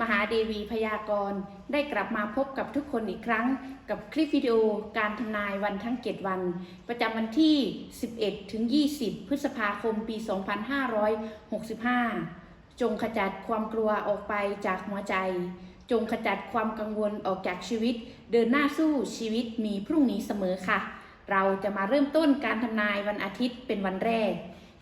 มหาเดวีพยากรณ์ได้กลับมาพบกับทุกคนอีกครั้ง กับคลิปวิดีโอการทำนายวันทั้ง7วัน ประจำวันที่ 11 ถึง 20 พฤษภาคมปี 2565 จงขจัดความกลัวออกไปจากหัวใจ จงขจัดความกังวลออกจากชีวิต เดินหน้าสู้ชีวิตมีพรุ่งนี้เสมอค่ะ เราจะมาเริ่มต้นการทำนายวันอาทิตย์เป็นวันแรก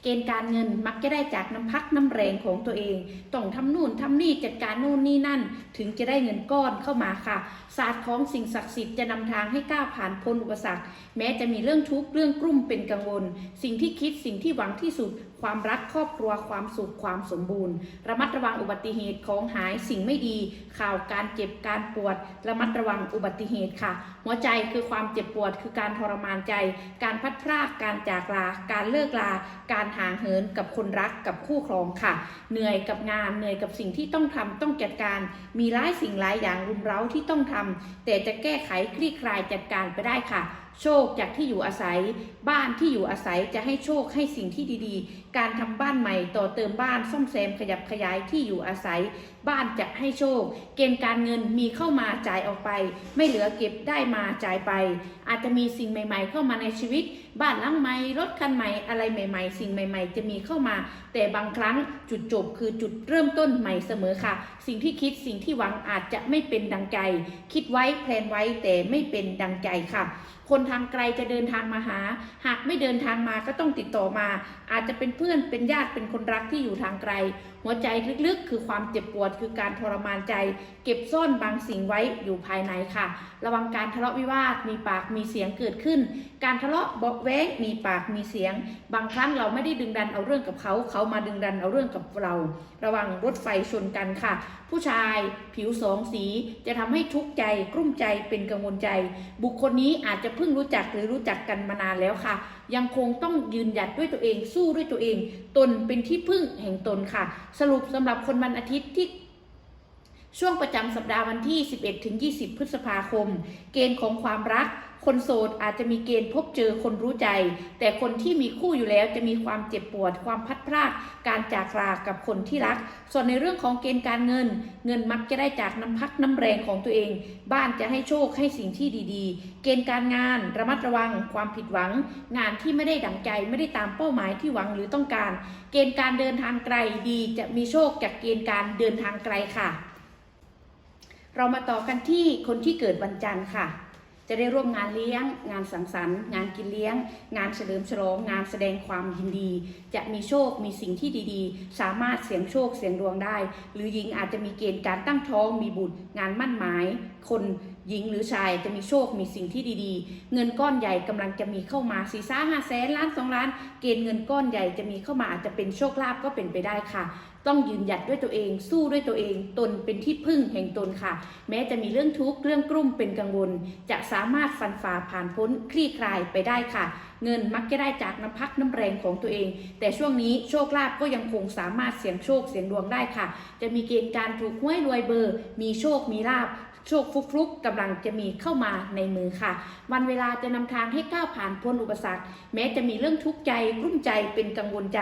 เกณฑ์การเงินมักจะได้จากน้ำพักน้ำแรงของตัวเอง ต้องทำนู่นทำนี่จัดการนู่นนี่นั่น ถึงจะได้เงินก้อนเข้ามาค่ะ ศาสตร์ของสิ่งศักดิ์สิทธิ์จะนำทางให้ก้าวผ่านพ้นอุปสรรค แม้จะมีเรื่องทุกข์เรื่องกลุ่มเป็นกังวล สิ่งที่คิดสิ่งที่หวังที่สุด ความรักครอบครัวความสุขความสมบูรณ์ ระมัดระวังอุบัติเหตุของหายสิ่งไม่ดี ข่าวการเจ็บการปวด ระมัดระวังอุบัติเหตุค่ะ หัวใจคือความเจ็บปวดคือการทรมานใจ การพัดพรากการจากลา การเลิกลาการห่างเหินกับคนรักกับคู่ครองค่ะ เหนื่อยกับงานเหนื่อยกับสิ่งที่ต้องทำต้องจัดการ มีหลายสิ่งหลายอย่างรุมเร้าที่ต้องทำแต่จะแก้ไขคลี่คลายจัดการไปได้ค่ะโชคจากที่อยู่อาศัย บ้านที่อยู่อาศัยจะให้โชคให้สิ่งที่ดีๆ การทำบ้านใหม่ต่อเติมบ้านซ่อมแซมขยับขยายที่อยู่อาศัย บ้านจะให้โชค เกณฑ์การเงินมีเข้ามาจ่ายออกไป ไม่เหลือเก็บได้มาจ่ายไป อาจจะมีสิ่งใหม่ ๆ เข้ามาในชีวิต บ้านหลังใหม่รถคันใหม่อะไรใหม่ ๆ สิ่งใหม่ ๆ จะมีเข้ามา แต่บางครั้งจุดจบคือจุดเริ่มต้นใหม่เสมอค่ะ สิ่งที่คิดสิ่งที่หวังอาจจะไม่เป็นดังใจ คิดไว้แพลนไว้แต่ไม่เป็นดังใจค่ะ คนทางไกลจะเดินทางมาหา หากไม่เดินทางมาก็ต้องติดต่อมา อาจจะเป็นเพื่อนเป็นญาติเป็นคนรักที่อยู่ทางไกล หัวใจลึกๆ คือความเจ็บปวดคือการทรมานใจ เก็บซ่อนบางสิ่งไว้อยู่ภายในค่ะ ระวังการทะเลาะวิวาทมีปากมีเสียงเกิดขึ้น การทะเลาะเบาะแว้งมีปากมีเสียง บางครั้งเราไม่ได้ดึงดันเอาเรื่องกับเขา เขามาดึงดันเอาเรื่องกับเรา ระวังรถไฟชนกันค่ะ ผู้ชายผิวสองสีจะทำให้ทุกข์ใจกลุ้มใจเป็นกังวลใจ บุคคลนี้อาจจะเพิ่งรู้จักหรือรู้จักกันมานานแล้วค่ะ ยังคงต้องยืนหยัดด้วยตัวเองสู้ด้วยตัวเอง ตนเป็นที่พึ่งแห่งตนค่ะ สรุปสำหรับคนวันอาทิตย์ที่ช่วงประจำสัปดาห์วันที่ 11-20 พฤษภาคม เกณฑ์ของความรัก คนโสดอาจจะมีเกณฑ์พบเจอคนรู้ใจ แต่คนที่มีคู่อยู่แล้วจะมีความเจ็บปวด ความพัดพรากการจากลากับคนที่รัก ส่วนในเรื่องของเกณฑ์การเงิน เงินมักจะได้จากน้ำพักน้ำแรงของตัวเอง บ้านจะให้โชคให้สิ่งที่ดีๆ เกณฑ์การงานระมัดระวัง ความผิดหวัง งานที่ไม่ได้ดังใจไม่ได้ตามเป้าหมายที่หวังหรือต้องการ เกณฑ์การเดินทางไกลดีจะมีโชคจากเกณฑ์การเดินทางไกลค่ะ เรามาต่อกันที่คนที่เกิดวันจันทร์ค่ะ จะได้ร่วมงานเลี้ยง งานสังสรรค์ งานกินเลี้ยง งานเฉลิมฉลอง งานแสดงความยินดี จะมีโชคมีสิ่งที่ดีๆ สามารถเสี่ยงโชคเสี่ยงดวงได้ หรือหญิงอาจจะมีเกณฑ์การตั้งท้องมีบุตร งานมั่นหมาย คนหญิงหรือชายจะมีโชคมีสิ่งที่ดีๆ เงินก้อนใหญ่กำลังจะมีเข้ามาสี่ซ่าห้าแสนล้านสองล้าน เกณฑ์เงินก้อนใหญ่จะมีเข้ามาอาจจะเป็นโชคลาภก็เป็นไปได้ค่ะ ต้องยืนหยัดด้วยตัวเอง สู้ด้วยตัวเอง ตนเป็นที่พึ่งแห่งตนค่ะ แม้จะมีเรื่องทุกข์เรื่องกลุ่มเป็นกังวล จะสามารถฟันฝ่าผ่านพ้นคลี่คลายไปได้ค่ะ เงินมักจะได้จากน้ำพักน้ำแรงของตัวเอง แต่ช่วงนี้โชคลาภก็ยังคงสามารถเสี่ยงโชคเสี่ยงดวงได้ค่ะ จะมีเกณฑ์การถูกห้วยรวยเบอร์ มีโชคมีลาภ โชคฟุกๆกำลังจะมีเข้ามาในมือค่ะ วันเวลาจะนำทางให้ก้าวผ่านพ้นอุปสรรค แม้จะมีเรื่องทุกข์ใจกลุ้มใจเป็นกังวลใจ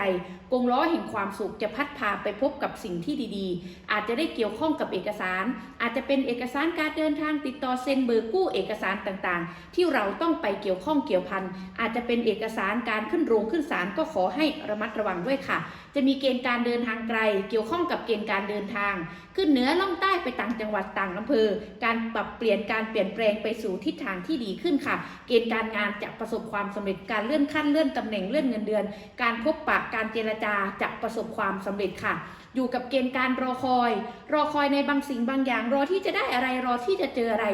กงล้อแห่งความสุขจะพัดพาไปพบกับสิ่งที่ดีๆ อาจจะได้เกี่ยวข้องกับเอกสาร อาจจะเป็นเอกสารการเดินทางติดต่อเซ็นเบอร์กู้เอกสารต่างๆ ที่เราต้องไปเกี่ยวข้องเกี่ยวพันอาจจะเป็นเอกสารการขึ้นโรงขึ้นศาลก็ขอให้ระมัดระวังด้วยค่ะ จะมีเกณฑ์การเดินทางไกล เกี่ยวข้องกับเกณฑ์การเดินทาง ขึ้นเหนือล่องใต้ไปต่างจังหวัดต่างอำเภอ การปรับเปลี่ยนการเปลี่ยนแปลงไปสู่ทิศทางที่ดีขึ้นค่ะ เกณฑ์การงานจะประสบความสำเร็จการเลื่อนขั้นเลื่อนตำแหน่งเลื่อนเงินเดือน การพบปะการเจรจาจะประสบความสำเร็จค่ะ อยู่กับเกณฑ์การรอคอย รอคอยในบางสิ่งบางอย่าง รอที่จะได้อะไรรอที่จะเจออะไร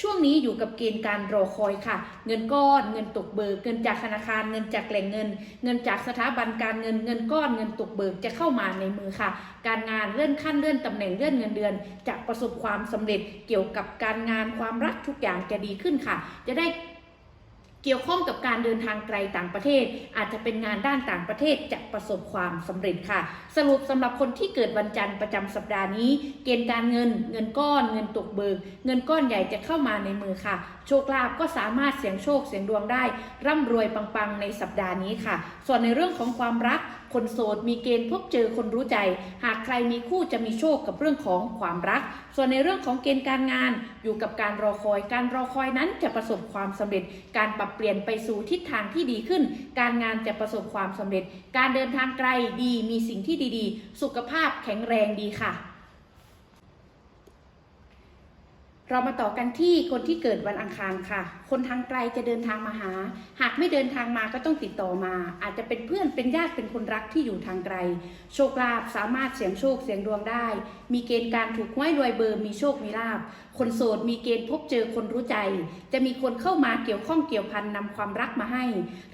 ช่วงนี้อยู่กับเกณฑ์การรอคอยค่ะ เงินก้อนเงินตกเบิกเงินจากธนาคารเงินจากแหล่งเงิน เงินจากสถาบันการเงินเงินก้อนเงินตกเบิกจะเข้ามาในมือค่ะ การงานเลื่อนขั้นเลื่อนตำแหน่งเลื่อนเงินเดือนจะประสบความสำเร็จเกี่ยวกับการงานความรักทุกอย่างจะดีขึ้นค่ะ จะได้ กี่ยวข้องกับการเดินทางไกลต่างประเทศ อาจจะเป็นงานด้านต่างประเทศจะประสบความสำเร็จค่ะ สรุปสำหรับคนที่เกิดวันจันทร์ประจำสัปดาห์นี้ เกณฑ์การเงิน เงินก้อน เงินตกเบิก เงินก้อนใหญ่จะเข้ามาในมือค่ะ โชคลาภก็สามารถเสี่ยงโชคเสี่ยงดวงได้ ร่ำรวยปังๆในสัปดาห์นี้ค่ะ ส่วนในเรื่องของความรัก คนโสดมีเกณฑ์พบเจอคนรู้ใจ หากใครมีคู่จะมีโชคกับเรื่องของความรัก ส่วนในเรื่องของเกณฑ์การงานอยู่กับการรอคอย การรอคอยนั้นจะประสบความสำเร็จ การปรับเปลี่ยนไปสู่ทิศทางที่ดีขึ้น การงานจะประสบความสำเร็จ การเดินทางไกลดีมีสิ่งที่ดีๆ สุขภาพแข็งแรงดีค่ะ เรามาต่อกันที่คนที่เกิดวันอังคารค่ะ คนทางไกลจะเดินทางมาหา หากไม่เดินทางมาก็ต้องติดต่อมา อาจจะเป็นเพื่อนเป็นญาติเป็นคนรักที่อยู่ทางไกล โชคลาภสามารถเสียงโชคเสียงดวงได้ มีเกณฑ์การถูกหวยรวยเบอร์ มีโชค มีลาภคนโสดมีเกณฑ์พบเจอคนรู้ใจ จะมีคนเข้ามาเกี่ยวข้องเกี่ยวพันนำความรักมาให้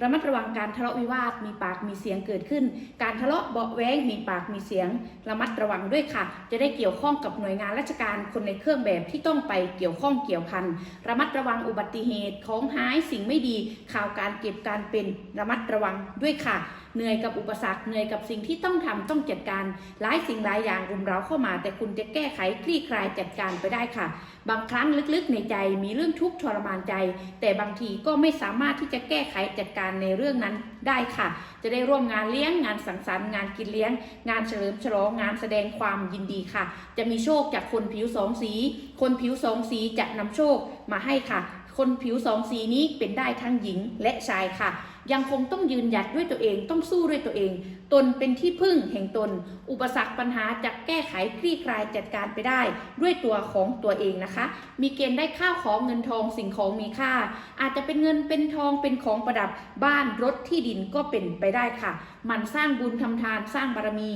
ระมัดระวังการทะเลาะวิวาท มีปากมีเสียงเกิดขึ้น การทะเลาะเบาแว้งมีปากมีเสียง ระมัดระวังด้วยค่ะ จะได้เกี่ยวข้องกับหน่วยงานราชการคนในเครื่องแบบที่ต้องไปเกี่ยวข้องเกี่ยวพัน ระมัดระวังอุบัติเหตุของหายสิ่งไม่ดี ข่าวการเก็บการเป็นระมัดระวังด้วยค่ะ เหนื่อยกับอุปสรรคเหนื่อยกับสิ่งที่ต้องทำต้องจัดการหลายสิ่งหลายอย่างรุมเร้าเข้ามา แต่คุณจะแก้ไขคลี่คลายจัดการไปได้ค่ะ บางครั้งลึกๆในใจมีเรื่องทุกข์ทรมานใจ แต่บางทีก็ไม่สามารถที่จะแก้ไขจัดการในเรื่องนั้นได้ค่ะ จะได้ร่วมงานเลี้ยงงานสังสรรค์งานกินเลี้ยง งานเฉลิมฉลองงานแสดงความยินดีค่ะ จะมีโชคจากคนผิวสองสี คนผิวสองสีจะนำโชคมาให้ค่ะ คนผิวสองสีนี้เป็นได้ทั้งหญิงและชายค่ะ ยังคงต้องยืนหยัดด้วยตัวเองต้องสู้ด้วยตัวเอง ตนเป็นที่พึ่งแห่งตน อุปสรรคปัญหาจะแก้ไขคลี่คลายจัดการไปได้ ด้วยตัวของตัวเองนะคะ มีเกณฑ์ได้ข้าวของเงินทองสิ่งของมีค่า อาจจะเป็นเงินเป็นทองเป็นของประดับบ้านรถที่ดินก็เป็นไปได้ค่ะ มันสร้างบุญทำทานสร้างบารมี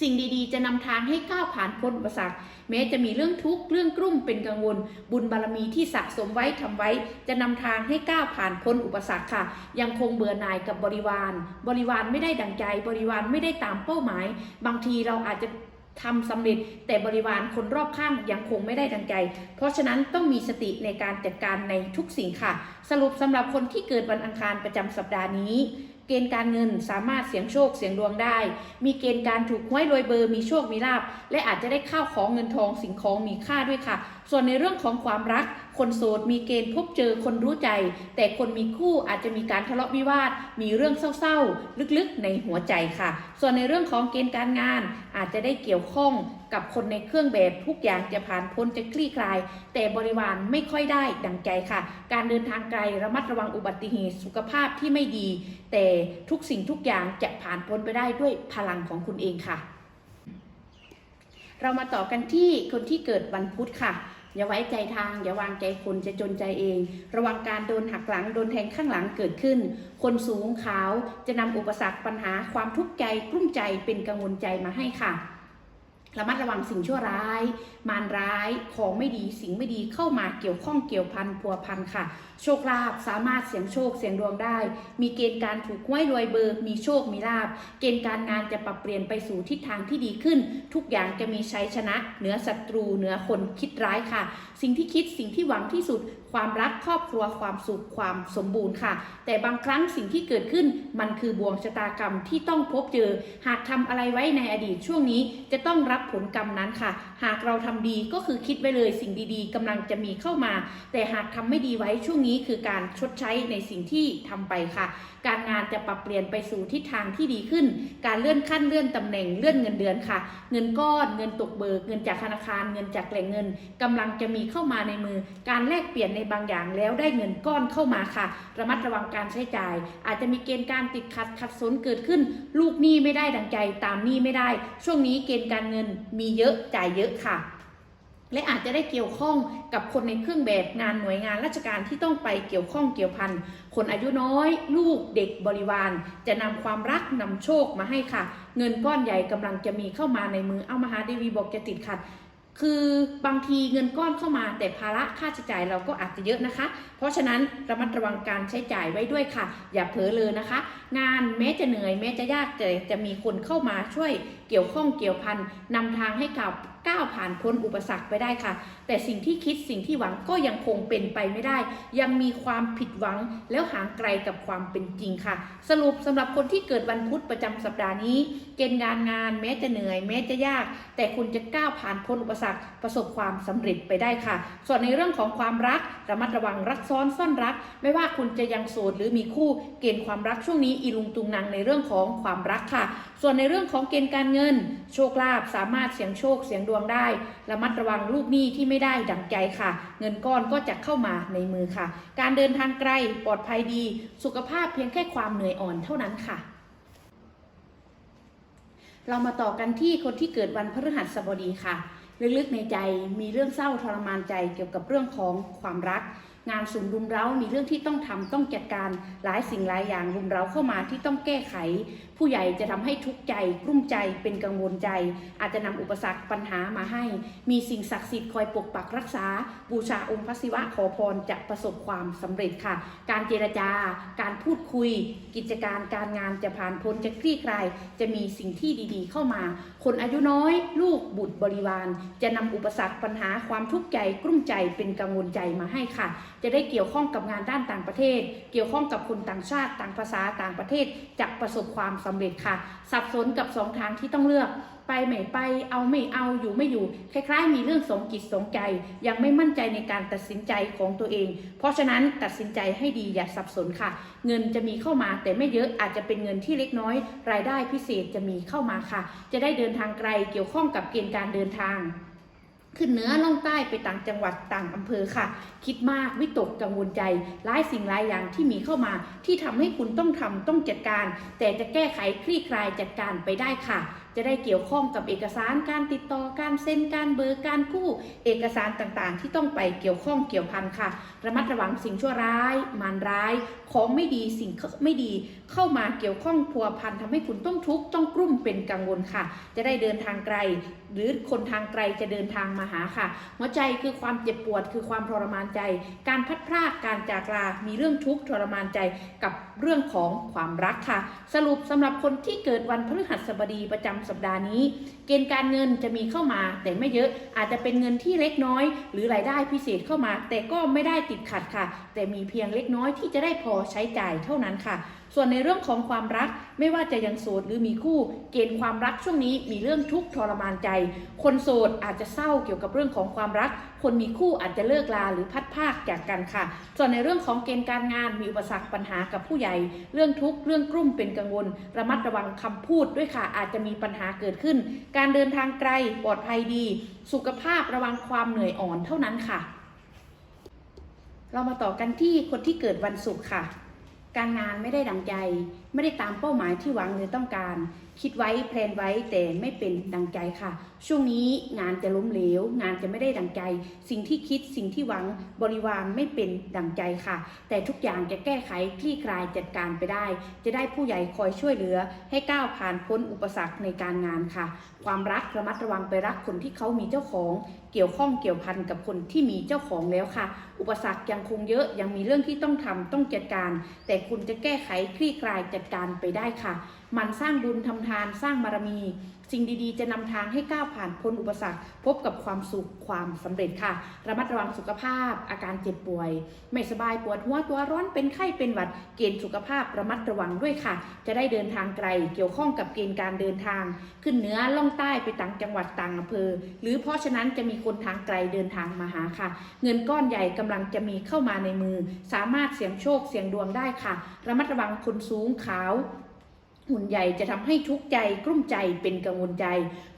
สิ่งดีๆ จะนำทางให้ก้าวผ่านพ้นอุปสรรคแม้จะมีเรื่องทุกข์เรื่องกลุ้มเป็นกังวล บุญบารมีที่สะสมไว้ทำไว้ จะนำทางให้ก้าวผ่านพ้นอุปสรรคค่ะ ยังคงเบื่อหน่ายกับบริวาร บริวารไม่ได้ดังใจ บริวารไม่ได้ตามเป้าหมาย บางทีเราอาจจะทำสำเร็จแต่บริวารคนรอบข้างยังคงไม่ได้ดังใจ เพราะฉะนั้นต้องมีสติในการจัดการในทุกสิ่งค่ะ สรุปสำหรับคนที่เกิดวันอังคารประจำสัปดาห์นี้ เกณฑ์การเงินสามารถเสี่ยงโชคเสี่ยงดวงได้ มีเกณฑ์การถูกหวยรวยเบอร์มีโชคมีลาบ และอาจจะได้ข้าวของเงินทองสิ่งของมีค่าด้วยค่ะ ส่วนในเรื่องของความรัก คนโสดมีเกณฑ์พบเจอคนรู้ใจ แต่คนมีคู่อาจจะมีการทะเลาะวิวาท มีเรื่องเศร้าๆ ลึกๆ ในหัวใจค่ะ ส่วนในเรื่องของเกณฑ์การงาน อาจจะได้เกี่ยวข้องกับคนในเครื่องแบบทุกอย่างจะผ่านพ้นจะคลี่คลาย แต่บริวารไม่ค่อยได้ดังใจค่ะ การเดินทางไกลระมัดระวังอุบัติเหตุสุขภาพที่ไม่ดี แต่ทุกสิ่งทุกอย่างจะผ่านพ้นไปได้ด้วยพลังของคุณเองค่ะ เรามาต่อกันที่คนที่เกิดวันพุธค่ะ อย่าไว้ใจทาง อย่าวางใจคนจะจนใจเอง ระวังการโดนหักหลังโดนแทงข้างหลังเกิดขึ้น คนสูงขาวจะนำอุปสรรคปัญหาความทุกข์ใจกลุ้มใจเป็นกังวลใจมาให้ค่ะ ระมัดระวังสิ่งชั่วร้าย มารร้าย ของไม่ดี สิ่งไม่ดีเข้ามาเกี่ยวข้องเกี่ยวพันพัวพันค่ะ โชคลาภสามารถเสี่ยงโชคเสี่ยงดวงได้ มีเกณฑ์การถูกหวยรวยเบอร์ มีโชคมีลาภ เกณฑ์การงานจะปรับเปลี่ยนไปสู่ทิศทางที่ดีขึ้น ทุกอย่างจะมีชัยชนะ เหนือศัตรู เหนือคนคิดร้ายค่ะ สิ่งที่คิด สิ่งที่หวังที่สุด ความรัก ครอบครัว ความสุข ความสมบูรณ์ค่ะ แต่บางครั้งสิ่งที่เกิดขึ้น มันคือบ่วงชะตากรรมที่ต้องพบเจอ หากทำอะไรไว้ในอดีตช่วงนี้จะต้องรับผลกรรมนั้นค่ะ หากเราทำดีก็คือคิดไว้เลยสิ่งดีๆกำลังจะมีเข้ามา แต่หากทำไม่ดีไว้ช่วงนี้คือการชดใช้ในสิ่งที่ทำไปค่ะ การงานจะปรับเปลี่ยนไปสู่ทิศทางที่ดีขึ้น การเลื่อนขั้นเลื่อนตำแหน่งเลื่อนเงินเดือนค่ะ เงินก้อนเงินตกเบิกเงินจากธนาคารเงินจากแหล่งเงินกำลังจะมีเข้ามาในมือ การแลกเปลี่ยนในบางอย่างแล้วได้เงินก้อนเข้ามาค่ะ ระมัดระวังการใช้จ่าย อาจจะมีเกณฑ์การติดขัดขัดสนเกิดขึ้น ลูกหนี้ไม่ได้ดังใจตามหนี้ไม่ได้ ช่วงนี้เกณฑ์การเงินมีเยอะจ่ายเยอะค่ะ และอาจจะได้เกี่ยวข้องกับคนในเครื่องแบบงานหน่วยงานราชการที่ต้องไปเกี่ยวข้องเกี่ยวพันคนอายุน้อย ลูกเด็กบริวาร จะนำความรักนำโชคมาให้ค่ะ เงินก้อนใหญ่กำลังจะมีเข้ามาในมือเอามาหาเดวีบอกจะติดขัดคือบางทีเงินก้อนเข้ามาแต่ภาระค่าใช้จ่ายเราก็อาจจะเยอะนะคะ เพราะฉะนั้นระมัดระวังการใช้จ่ายไว้ด้วยค่ะ อย่าเผลอเลยนะคะ งานแม้จะเหนื่อยแม้จะยากแต่จะมีคนเข้ามาช่วยเกี่ยวข้องเกี่ยวพันนำทางให้กับก้าวผ่านพ้นอุปสรรคไปได้ค่ะ แต่สิ่งที่คิดสิ่งที่หวังก็ยังคงเป็นไปไม่ได้ ยังมีความผิดหวังแล้วห่างไกลกับความเป็นจริงค่ะ สรุปสำหรับคนที่เกิดวันพุธประจำสัปดาห์นี้เกณฑ์งานงานแม้จะเหนื่อย แม้จะยาก แต่คุณจะก้าวผ่านพ้นอุปสรรคประสบความสำเร็จไปได้ค่ะ ส่วนในเรื่องของความรักระมัดระวังรักซ้อนซ่อนรัก ไม่ว่าคุณจะยังโสดหรือมีคู่เกณฑ์ความรักช่วงนี้อีลุงตุงนางในเรื่องของความรักค่ะส่วนในเรื่องของเกณฑ์การเงิน โชคลาภสามารถเสียงโชคเสียงดวงได้ระมัดระวังลูกหนี้ที่ไม่ได้ดังใจค่ะ เงินก้อนก็จะเข้ามาในมือค่ะ การเดินทางไกลปลอดภัยดี สุขภาพเพียงแค่ความเหนื่อยอ่อนเท่านั้นค่ะเรามาต่อกันที่คนที่เกิดวันพฤหัสบดีค่ะ ลึกๆในใจมีเรื่องเศร้าทรมานใจเกี่ยวกับเรื่องของความรัก งานสุมรุมเร้ามีเรื่องที่ต้องทำต้องจัดการหลายสิ่งหลายอย่างรุมเร้าเข้ามาที่ต้องแก้ไข ผู้ใหญ่จะทำให้ทุกข์ใจกลุ้มใจเป็นกังวลใจ อาจจะนำอุปสรรคปัญหามาให้ มีสิ่งศักดิ์สิทธิ์คอยปกปักรักษา บูชาองค์พระศิวะขอพรจะประสบความสำเร็จค่ะ การเจรจาการพูดคุย กิจการการงานจะผ่านพ้นจะคลี่คลายจะมีสิ่งที่ดีๆ เข้ามา คนอายุน้อย ลูกบุตรบริวาร จะนำอุปสรรคปัญหาความทุกข์ใจกลุ้มใจเป็นกังวลใจมาให้ค่ะจะได้เกี่ยวข้องกับงานด้านต่างประเทศ เกี่ยวข้องกับคนต่างชาติต่างภาษาต่างประเทศจะประสบความสำเร็จค่ะ สับสนกับสองทางที่ต้องเลือกไปไม่ไปเอาไม่เอาอยู่ไม่อยู่ คล้ายๆ มีเรื่องสองจิตสองใจ ยังไม่มั่นใจในการตัดสินใจของตัวเอง เพราะฉะนั้นตัดสินใจให้ดีอย่าสับสนค่ะ เงินจะมีเข้ามาแต่ไม่เยอะอาจจะเป็นเงินที่เล็กน้อย รายได้พิเศษจะมีเข้ามาค่ะ จะได้เดินทางไกลเกี่ยวข้องกับเกณฑ์การเดินทาง ขึ้นเหนือล่องใต้ไปต่างจังหวัดต่างอำเภอค่ะ คิดมากวิตกกังวลใจหลายสิ่งหลายอย่างที่มีเข้ามา ที่ทำให้คุณต้องทำต้องจัดการ แต่จะแก้ไขคลี่คลายจัดการไปได้ค่ะ จะได้เกี่ยวข้องกับเอกสารการติดต่อการเซ็นการเบอร์การกู้ เอกสารต่างๆ ที่ต้องไปเกี่ยวข้องเกี่ยวพันค่ะ ระมัดระวังสิ่งชั่วร้ายมารร้าย ของไม่ดีสิ่งไม่ดี เข้ามาเกี่ยวข้องพัวพันทำให้คุณต้องทุกข์ต้องกลุ้มเป็นกังวลค่ะ จะได้เดินทางไกลหรือคนทางไกลจะเดินทางมาหาค่ะ หัวใจคือความเจ็บปวดคือความทรมานใจ การพัดพรากการจากลา มีเรื่องทุกข์ทรมานใจกับเรื่องของความรักค่ะ สรุปสำหรับคนที่เกิดวันพฤหัสบดีประจำสัปดาห์นี้ เกณฑ์การเงินจะมีเข้ามาแต่ไม่เยอะอาจจะเป็นเงินที่เล็กน้อย หรือรายได้พิเศษเข้ามา แต่ก็ไม่ได้ติดขัดค่ะ แต่มีเพียงเล็กน้อยที่จะได้พอใช้จ่ายเท่านั้นค่ะ ส่วนในเรื่องของความรักไม่ว่าจะยังโสดหรือมีคู่เกณฑ์ความรักช่วงนี้มีเรื่องทุกข์ทรมานใจ คนโสดอาจจะเศร้าเกี่ยวกับเรื่องของความรัก คนมีคู่อาจจะเลิกลาหรือพัดภาคจากกันค่ะ ส่วนในเรื่องของเกณฑ์การงานมีอุปสรรคปัญหากับผู้ใหญ่ เรื่องทุกข์เรื่องกลุ่มเป็นกังวล ระมัดระวังคำพูดด้วยค่ะอาจจะมีปัญหาเกิดขึ้น การเดินทางไกลปลอดภัยดี สุขภาพระวังความเหนื่อยอ่อนเท่านั้นค่ะ เรามาต่อกันที่คนที่เกิดวันศุกร์ค่ะ การงานไม่ได้ดังใจ ไม่ได้ตามเป้าหมายที่หวังหรือต้องการ คิดไว้แพลนไว้แต่ไม่เป็นดังใจค่ะ ช่วงนี้งานจะล้มเหลว งานจะไม่ได้ดังใจ สิ่งที่คิดสิ่งที่หวังบริวารไม่เป็นดังใจค่ะ แต่ทุกอย่างจะแก้ไขคลี่คลายจัดการไปได้ จะได้ผู้ใหญ่คอยช่วยเหลือ ให้ก้าวผ่านพ้นอุปสรรคในการงานค่ะ ความรักระมัดระวังไปรักคนที่เขามีเจ้าของ เกี่ยวข้องเกี่ยวพันกับคนที่มีเจ้าของแล้วค่ะ อุปสรรคยังคงเยอะยังมีเรื่องที่ต้องทำต้องจัดการ แต่คุณจะแก้ไขคลี่คลายจัดการไปได้ค่ะมันสร้างบุญทำทานสร้างบารมี สิ่งดีๆ จะนำทางให้ก้าวผ่านพ้นอุปสรรค พบกับความสุขความสำเร็จค่ะ ระมัดระวังสุขภาพ อาการเจ็บป่วย ไม่สบายปวดหัวตัวร้อนเป็นไข้เป็นหวัด เกณฑ์สุขภาพระมัดระวังด้วยค่ะ จะได้เดินทางไกล เกี่ยวข้องกับเกณฑ์การเดินทาง ขึ้นเหนือล่องใต้ไปต่างจังหวัดต่างอำเภอ หรือเพราะฉะนั้นจะมีคนทางไกลเดินทางมาหาค่ะ เงินก้อนใหญ่กำลังจะมีเข้ามาในมือ สามารถเสี่ยงโชคเสี่ยงดวงได้ค่ะ ระมัดระวังคนสูงขาว หุ่นใหญ่จะทำให้ทุกข์ใจกลุ้มใจเป็นกังวลใจ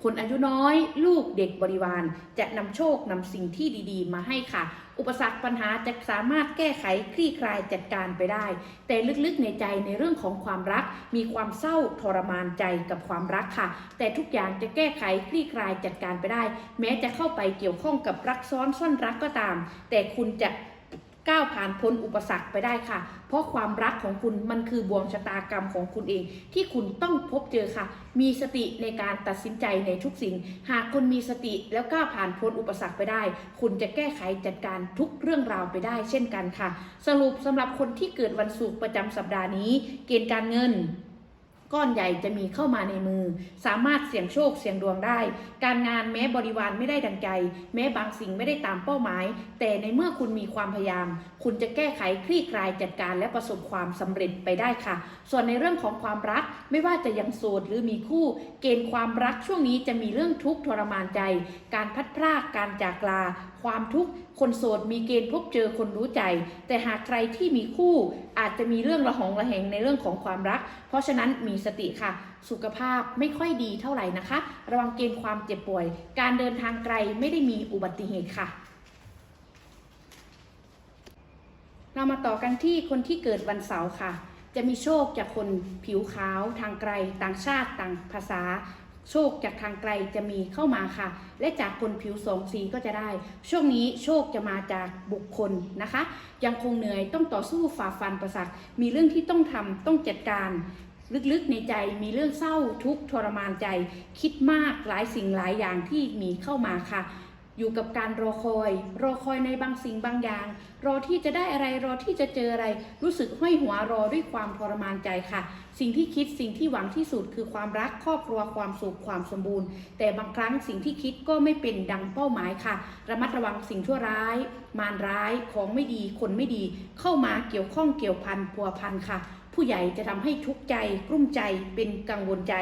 คนอายุน้อย ลูกเด็กบริวาร จะนำโชคนำสิ่งที่ดีๆ มาให้ค่ะ อุปสรรคปัญหาจะสามารถแก้ไขคลี่คลายจัดการไปได้ แต่ลึกๆในใจในเรื่องของความรัก มีความเศร้าทรมานใจกับความรักค่ะ แต่ทุกอย่างจะแก้ไขคลี่คลายจัดการไปได้ แม้จะเข้าไปเกี่ยวข้องกับรักซ้อนซ่อนรักก็ตาม แต่คุณจะ ก้าวผ่านพ้นอุปสรรคไปได้ค่ะ เพราะความรักของคุณมันคือบ่วงชะตากรรมของคุณเอง ที่คุณต้องพบเจอค่ะ มีสติในการตัดสินใจในทุกสิ่ง หากคุณมีสติแล้วก้าวผ่านพ้นอุปสรรคไปได้ คุณจะแก้ไขจัดการทุกเรื่องราวไปได้ เช่นกันค่ะ สรุปสำหรับคนที่เกิดวันศุกร์ประจำสัปดาห์นี้ เกณฑ์การเงิน ก้อนใหญ่จะมีเข้ามาในมือ สามารถเสี่ยงโชคเสี่ยงดวงได้ การงานแม้บริวารไม่ได้ดังใจ แม้บางสิ่งไม่ได้ตามเป้าหมาย แต่ในเมื่อคุณมีความพยายาม คุณจะแก้ไขคลี่คลายจัดการและประสบความสำเร็จไปได้ค่ะ ส่วนในเรื่องของความรักไม่ว่าจะยังโสดหรือมีคู่ เกณฑ์ความรักช่วงนี้จะมีเรื่องทุกข์ทรมานใจ การพัดพรากการจากลาความทุกข์คนโสดมีเกณฑ์พบเจอคนรู้ใจ แต่หากใครที่มีคู่อาจจะมีเรื่องระหองระแหงในเรื่องของความรัก เพราะฉะนั้นมีสติค่ะ สุขภาพไม่ค่อยดีเท่าไหร่นะคะ ระวังเกณฑ์ความเจ็บป่วย การเดินทางไกลไม่ได้มีอุบัติเหตุค่ะเรามาต่อกันที่คนที่เกิดวันเสาร์ค่ะ จะมีโชคจากคนผิวขาว ทางไกล ต่างชาติต่างภาษา โชคจากทางไกลจะมีเข้ามาค่ะ และจากคนผิวสองสีก็จะได้ ช่วงนี้โชคจะมาจากบุคคลนะคะ ยังคงเหนื่อยต้องต่อสู้ฝ่าฟันประสักมีเรื่องที่ต้องทำต้องจัดการลึกๆในใจมีเรื่องเศร้าทุกทรมานใจ คิดมากหลายสิ่งหลายอย่างที่มีเข้ามาค่ะ อยู่กับการรอคอย รอคอยในบางสิ่งบางอย่าง รอที่จะได้อะไรรอที่จะเจออะไร รู้สึกห้อยหัวรอด้วยความทรมานใจค่ะ สิ่งที่คิดสิ่งที่หวังที่สุดคือความรักครอบครัวความสุขความสมบูรณ์ แต่บางครั้งสิ่งที่คิดก็ไม่เป็นดังเป้าหมายค่ะ ระมัดระวังสิ่งชั่วร้าย มารร้ายของไม่ดีคนไม่ดี เข้ามาเกี่ยวข้องเกี่ยวพันพัวพันค่ะ ผู้ใหญ่จะทำให้ทุกข์ใจกลุ้มใจเป็นกังวลใจ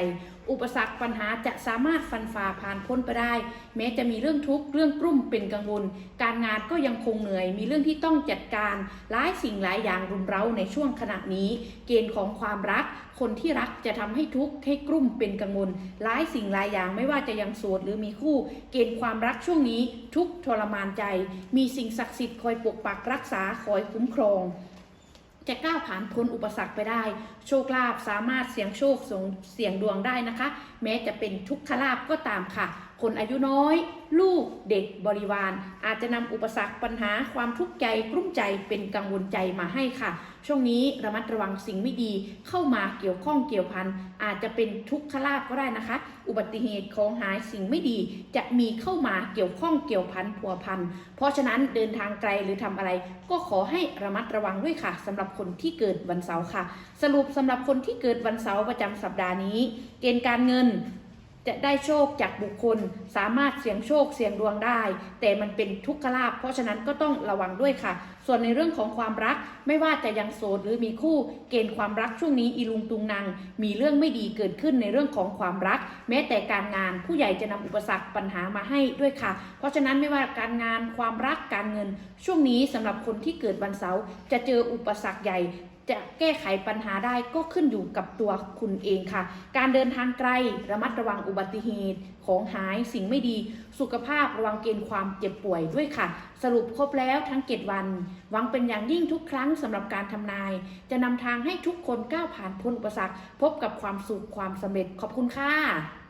อุปสรรคปัญหาจะสามารถฟันฝ่าผ่านพ้นไปได้ แม้จะมีเรื่องทุกข์เรื่องกลุ้มเป็นกังวล การงานก็ยังคงเหนื่อย มีเรื่องที่ต้องจัดการ หลายสิ่งหลายอย่างรุมเร้าในช่วงขณะนี้ เกณฑ์ของความรัก คนที่รักจะทำให้ทุกข์ให้กลุ้มเป็นกังวล หลายสิ่งหลายอย่างไม่ว่าจะยังโสดหรือมีคู่ เกณฑ์ความรักช่วงนี้ทุกทรมานใจ มีสิ่งศักดิ์สิทธิ์คอยปกปักรักษาคอยคุ้มครอง จะก้าวผ่านพ้นอุปสรรคไปได้ โชคลาภสามารถเสี่ยงโชคส่งเสี่ยงดวงได้นะคะ แม้จะเป็นทุกขลาภก็ตามค่ะ คนอายุน้อย ลูกเด็กบริวาร อาจจะนำอุปสรรคปัญหาความทุกข์ใจกลุ้มใจเป็นกังวลใจมาให้ค่ะ ช่วงนี้ระมัดระวังสิ่งไม่ดีเข้ามาเกี่ยวข้องเกี่ยวพันอาจจะเป็นทุกขลาภก็ได้นะคะ อุบัติเหตุของหายสิ่งไม่ดีจะมีเข้ามาเกี่ยวข้องเกี่ยวพันพัวพันเพราะฉะนั้นเดินทางไกลหรือทำอะไร ก็ขอให้ระมัดระวังด้วยค่ะสำหรับคนที่เกิดวันเสาร์ค่ะ สรุปสำหรับคนที่เกิดวันเสาร์ประจำสัปดาห์นี้ เกณฑ์การเงิน จะได้โชคจากบุคคล สามารถเสี่ยงโชคเสี่ยงดวงได้ แต่มันเป็นทุกขลาภเพราะฉะนั้นก็ต้องระวังด้วยค่ะ ส่วนในเรื่องของความรักไม่ว่าจะยังโสดหรือมีคู่ เกณฑ์ความรักช่วงนี้อีลุงตุงนางมีเรื่องไม่ดีเกิดขึ้นในเรื่องของความรัก แม้แต่การงานผู้ใหญ่จะนำอุปสรรคปัญหามาให้ด้วยค่ะ เพราะฉะนั้นไม่ว่าการงานความรักการเงิน ช่วงนี้สำหรับคนที่เกิดวันเสาร์จะเจออุปสรรคใหญ่ จะแก้ไขปัญหาได้ก็ขึ้นอยู่กับตัวคุณเองค่ะ การเดินทางไกลระมัดระวังอุบัติเหตุ ของหายสิ่งไม่ดี สุขภาพระวังเกณฑ์ความเจ็บป่วยด้วยค่ะ สรุปครบแล้วทั้ง7วัน หวังเป็นอย่างยิ่งทุกครั้งสำหรับการทำนาย จะนำทางให้ทุกคนก้าวผ่านพ้นอุปสรรค พบกับความสุขความสำเร็จขอบคุณค่ะ